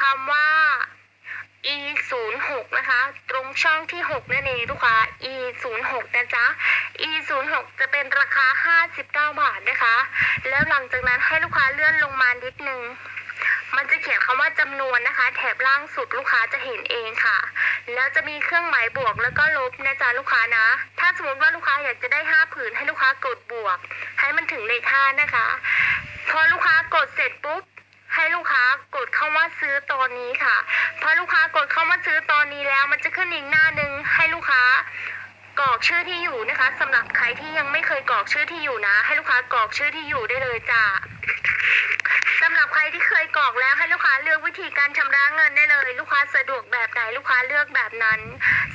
คำว่า e 0 6นะคะ ตรงช่องที่ 6 นั่นเองลูกค้า e 0 6นะจ๊ะ e 0 6จะเป็นราคา 59 บาทนะคะ แล้วหลังจากนั้นให้ลูกค้าเลื่อนลงมานิดนึง มันจะเขียนคำว่าจำนวนนะคะ แถบล่างสุดลูกค้าจะเห็นเองค่ะ แล้วจะมีเครื่องหมายบวกแล้วก็ลบนะจ๊ะลูกค้านะ ถ้าสมมติว่าลูกค้าอยากจะได้ 5 ผืนให้ลูกค้ากดบวก ให้มันถึงเลขห้านะคะ พอลูกค้ากดเสร็จปุ๊บ ให้ลูกค้ากดเข้ามาซื้อตอนนี้ค่ะพอลูกค้ากดเข้ามาซื้อตอนนี้แล้ว มันจะขึ้นอีกหน้าหนึ่งให้ลูกค้ากรอกชื่อที่อยู่นะคะสำหรับใครที่ยังไม่เคยกรอกชื่อที่อยู่นะ ให้ลูกค้ากรอกชื่อที่อยู่ได้เลยจ้าสำหรับใครที่เคยกรอกแล้วให้ลูกค้าเลือกวิธีการชำระเงินได้เลย ลูกค้าสะดวกแบบไหนลูกค้าเลือกแบบนั้น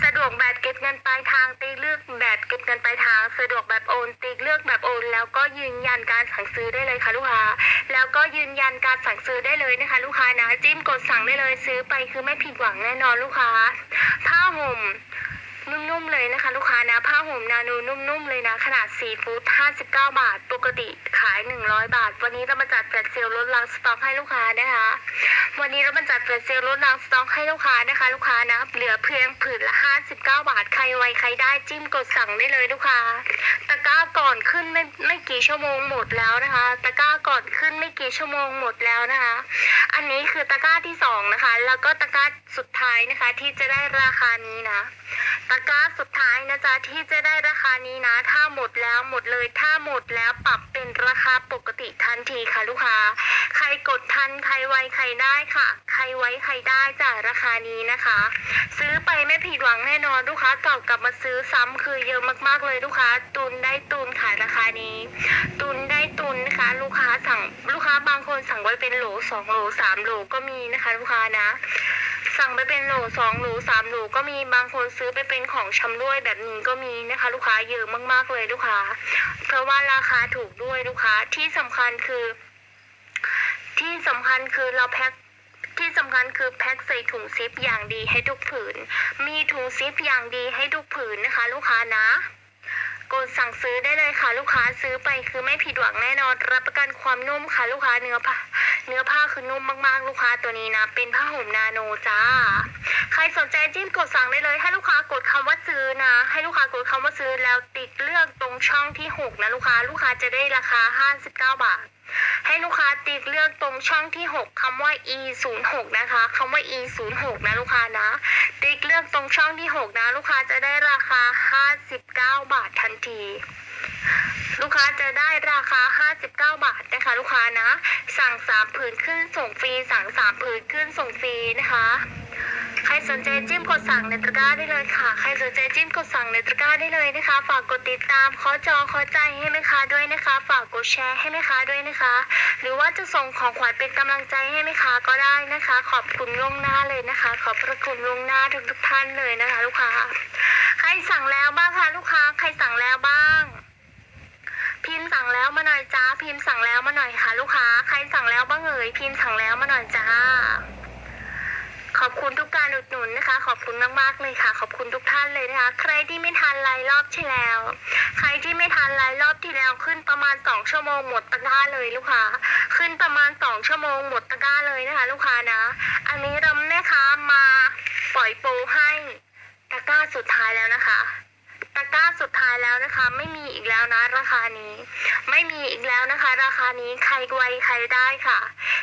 สะดวกแบบเก็บเงินปลายทางตีเลือกแบบเก็บเงินปลายทาง สะดวกแบบโอนตีเลือกแบบโอน แล้วก็ยืนยันการสั่งซื้อได้เลยค่ะลูกค้า แล้วก็ยืนยันการสั่งซื้อได้เลยนะคะ ลูกค้านะจิ้มกดสั่งได้เลยซื้อไปคือไม่ผิดหวังแน่นอนลูกค้า ผ้าห่มนุ่มๆเลยนะคะ ลูกค้านะผ้าห่มนานูนุ่มๆเลยนะ ขนาด4ฟุต59 บาท ปกติ ขาย 100 บาท วันนี้เรามาจัดแฟลชเซลลดราคาสต็อกให้ลูกค้านะคะ วันนี้เรามาจัดแฟลชเซลลดราคาสต็อกให้ลูกค้านะคะ ลูกค้านะเหลือเพียงผืนละ 59 บาท ใครไวใครได้จิ้มกดสั่งได้เลยลูกค้า ตะกร้าก่อนขึ้นไม่ไม่กี่ชั่วโมงหมดแล้วนะคะ ตะกร้าก่อนขึ้นไม่กี่ชั่วโมงหมดแล้วนะคะ อันนี้คือตะกร้าที่สองนะคะ แล้วก็ตะกร้าสุดท้ายนะคะที่จะได้ราคานี้นะ ตะกร้าสุดท้ายนะจ๊ะที่จะได้ราคานี้นะ ถ้าหมดแล้วหมดเลยถ้าหมดแล้วปรับเป็นราคาปกติทันทีค่ะลูกค้า ใครกดทันใครไวใครได้ค่ะ ใครไวใครได้จ้ะราคานี้นะคะ ซื้อไปไม่ผิดหวังแน่นอนลูกค้าเก่ากลับมาซื้อซ้ำคือเยอะมากๆเลยลูกค้า ตุนได้ตุนขายราคานี้ ตุนได้ตุนนะคะ ลูกค้าสั่งลูกค้าบางคนสั่งไว้เป็นโหลสองโหลสามโหลก็มีนะคะ ลูกค้านะ สั่งไปเป็นโหลสองโหลสามโหลก็มีบางคนซื้อไปเป็นของชำร่วยแบบนี้ก็มีนะคะ ลูกค้าเยอะมากๆเลยลูกค้า เพราะว่าราคาถูกด้วยลูกค้าที่สำคัญคือ ที่สำคัญคือเราแพ็คที่สำคัญคือแพ็คใส่ถุงซิปอย่างดีให้ทุกผืน มีถุงซิปอย่างดีให้ทุกผืนนะคะ ลูกค้านะกดสั่งซื้อได้เลยค่ะ ลูกค้าซื้อไปคือไม่ผิดหวังแน่นอน รับประกันความนุ่มค่ะ ลูกค้าเนื้อผ้า เนื้อผ้าคือนุ่มมากๆ ลูกค้าตัวนี้นะ เป็นผ้าห่มนาโนจ้า ใครสนใจจิ้มกดสั่งได้เลย ให้ลูกค้ากดคำว่าซื้อนะ ให้ลูกค้ากดคำว่าซื้อแล้วติดเลือกตรงช่องที่หกนะลูกค้า ลูกค้าจะได้ราคา 59 บาท ให้ลูกค้าติดเลือกตรงช่องที่ 6คำว่า e 0 6นะคะคำว่า e 0 6นะลูกค้านะ ติ๊กเลือกตรงช่องที่ 6 นะ ลูกค้าจะได้ราคา 59 บาททันที ลูกค้าจะได้ราคา 59 บาทนะคะ ลูกค้านะ สั่ง 3 ผืนขึ้นส่งฟรี สั่ง 3 ผืนขึ้นส่งฟรีนะคะ ใครสนใจจิ้มกดสั่งในตะกร้าได้เลยค่ะ ใครสนใจจิ้มกดสั่งในตะกร้าได้เลยนะคะ ฝากกดติดตามขอจอขอใจให้แม่ค้าด้วยนะคะ ฝากกดแชร์ให้แม่ค้าด้วยนะคะ หรือว่าจะส่งของขวัญเป็นกำลังใจให้แม่ค้าก็ได้นะคะ ขอบคุณล่วงหน้าเลยนะคะ ขอบพระคุณล่วงหน้าทุกทุกท่านเลยนะคะ ลูกค้า ใครสั่งแล้วบ้างคะลูกค้า ใครสั่งแล้วบ้าง พิมพ์สั่งแล้วมาหน่อยจ้า พิมพ์สั่งแล้วมาหน่อยค่ะ ลูกค้า ใครสั่งแล้วบ้างเอ่ย พิมพ์สั่งแล้วมาหน่อยจ้า ขอบคุณทุกการอุดหนุนนะคะ ขอบคุณมากๆเลยค่ะ ขอบคุณทุกท่านเลยนะคะ ใครที่ไม่ทันไลน์รอบที่แล้ว ใครที่ไม่ทันไลน์รอบที่แล้วขึ้นประมาณสองชั่วโมงหมดตะกร้าเลยลูกค้า ขึ้นประมาณสองชั่วโมงหมดตะกร้าเลยนะคะ ลูกค้านะ อันนี้ราแม่ค้ามาปล่อยโปให้ตะกร้าสุดท้ายแล้วนะคะ ตะกร้าสุดท้ายแล้วนะคะ ไม่มีอีกแล้วนะราคานี้ ไม่มีอีกแล้วนะคะ ราคานี้ใครไวใครได้ค่ะ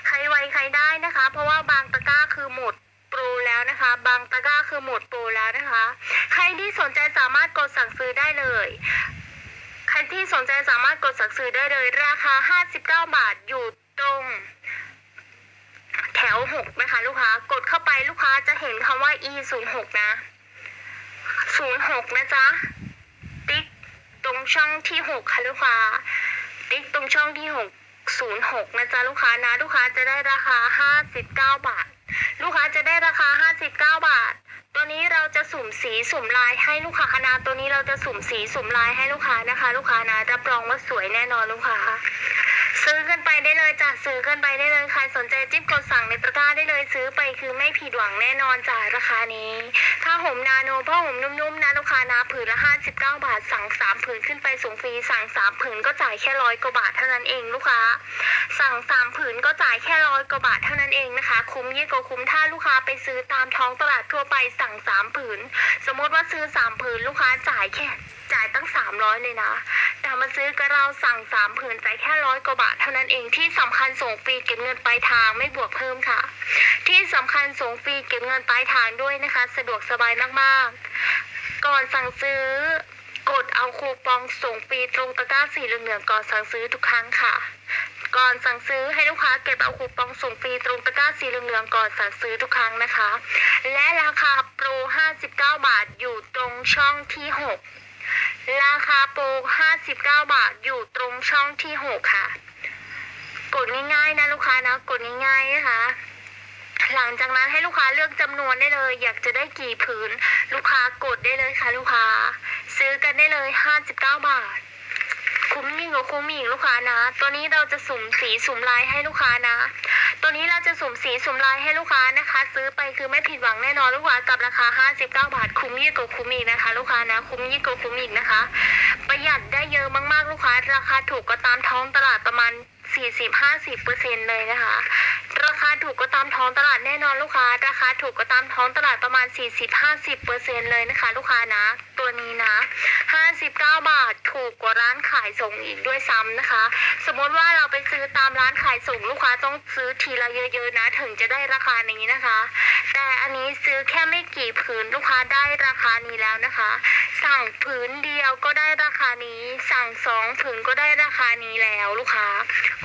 ใครไวใครได้นะคะ เพราะว่าบางตะกร้าคือหมดโปรแล้วนะคะ บางตะกร้าคือหมดโปรแล้วนะคะ ใครที่สนใจสามารถกดสั่งซื้อได้เลยใครที่สนใจสามารถกดสั่งซื้อได้เลย ราคา 59 บาทอยู่ตรงแถว 6 นะคะ ลูกค้ากดเข้าไปลูกค้าจะเห็นคำว่า e 0 6นะ 06 นะจ๊ะติ๊กตรง ช่องที่หกค่ะลูกค้า ติ๊กตรงช่องที่หกศูนย์หกนะจ๊ะลูกค้านะ ลูกค้าจะได้ราคาห้าสิบเก้าบาท ลูกค้าจะได้ราคาห้าสิบาท ตัวนี้เราจะสุ่มสีสุ่มลายให้ลูกค้านะตัวนี้เราจะสุ่มสีสุ่มลายให้ลูกค้านะคะ ลูกค้านะรับรองว่าสวยแน่นอนลูกค้า ซื้อกันไปได้เลยจ้ะซื้อกันไปได้เลยใครสนใจจิ้มกดสั่งในตะกร้าได้เลยซื้อไปคือไม่ผิดหวังแน่นอนจ่ายราคานี้ผ้าห่มนาโนผ้าห่มนุ่มๆนะลูกค้านะผืนละ59 บาท สั่งสามผืนขึ้นไปส่งฟรีสั่งสามผืนก็จ่ายแค่ร้อยกว่าบาทเท่านั้นเองลูกค้า สั่งสามผืนก็จ่ายแค่ร้อยกว่าบาทเท่านั้นเองนะคะ คุ้มยิ่งกว่าคุ้มถ้าลูกค้าไปซื้อตามท้องตลาดทั่วไปสั่งสามผืน สมมติว่าซื้อสามผืนลูกค้าจ่ายแค่ จ่ายตั้งสามร้อยเลยนะ แต่มาซื้อกับเราสั่งสามผืนจ่ายแค่ร้อยกว่าบาทเท่านั้นเองที่สำคัญส่งฟรีเก็บเงินปลายทางไม่บวกเพิ่มค่ะ ที่สำคัญส่งฟรีเก็บเงินปลายทางด้วยนะคะ สะดวกสบายมากๆ ก่อนสั่งซื้อกดเอาคูปองส่งฟรีตรงตะกร้าสีเหลืองๆก่อนสั่งซื้อทุกครั้งค่ะก่อนสั่งซื้อให้ลูกค้าเก็บเอาคูปองส่งฟรีตรงตะกร้าสีเหลืองๆก่อนสั่งซื้อทุกครั้งนะคะ และราคาโปร 59 บาทอยู่ตรงช่องที่ 6 ราคาโปร59 บาทอยู่ตรงช่องที่ 6 ค่ะ กดง่ายๆนะลูกค้านะกดง่ายๆนะคะหลังจากนั้นให้ลูกค้าเลือกจำนวนได้เลย อยากจะได้กี่ผืน ลูกค้ากดได้เลยค่ะ ลูกค้า ซื้อกันได้เลย59บาท คุ้มยิ่งกว่าคุ้มอีกลูกค้านะ ตัวนี้เราจะสุ่มสีสุ่มลายให้ลูกค้านะ ตัวนี้เราจะสุ่มสีสุ่มลายให้ลูกค้านะคะ ซื้อไปคือไม่ผิดหวังแน่นอนลูกค้ากับราคา 59 บาทคุ้มยิ่งกว่าคุ้มอีกนะคะ ลูกค้านะคุ้มยิ่งกว่าคุ้มอีกนะคะ ประหยัดได้เยอะมากๆลูกค้า ราคาถูกก็ตามท้องตลาดประมาณ 40-50%เปอร์เซ็นเลยนะคะ ราคาถูกก็ตามท้องตลาดแน่นอนลูกค้า ราคาถูกก็ตามท้องตลาดประมาณ 40-50%เปอร์เซ็นเลยนะคะ ลูกค้านะ ตัวนี้นะ 59 บาทถูกกว่าร้านขายส่งอีกด้วยซ้ำนะคะ สมมติว่าเราไปซื้อตามร้านขายส่งลูกค้าต้องซื้อทีละเยอะๆนะ ถึงจะได้ราคานี้นะคะ แต่อันนี้ซื้อแค่ไม่กี่ผืนลูกค้าได้ราคานี้แล้วนะคะ สั่งผืนเดียวก็ได้ราคานี้ สั่งสองผืนก็ได้ราคานี้แล้วลูกค้า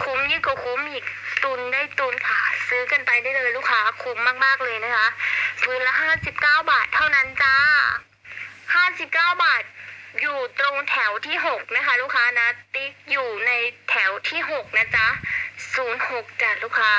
คุ้มยิ่งกว่าคุ้มอีก ตุนได้ตุนค่ะ ซื้อกันไปได้เลยลูกค้าคุ้มมากๆเลยนะคะผืนละห้าสิบเก้าบาทเท่านั้นจ้าห้าสิบเก้าบาทอยู่ตรงแถวที่หกนะคะ ลูกค้านะ ติ๊กอยู่ในแถวที่หกนะจ๊ะศูนย์หกจ้ะลูกค้า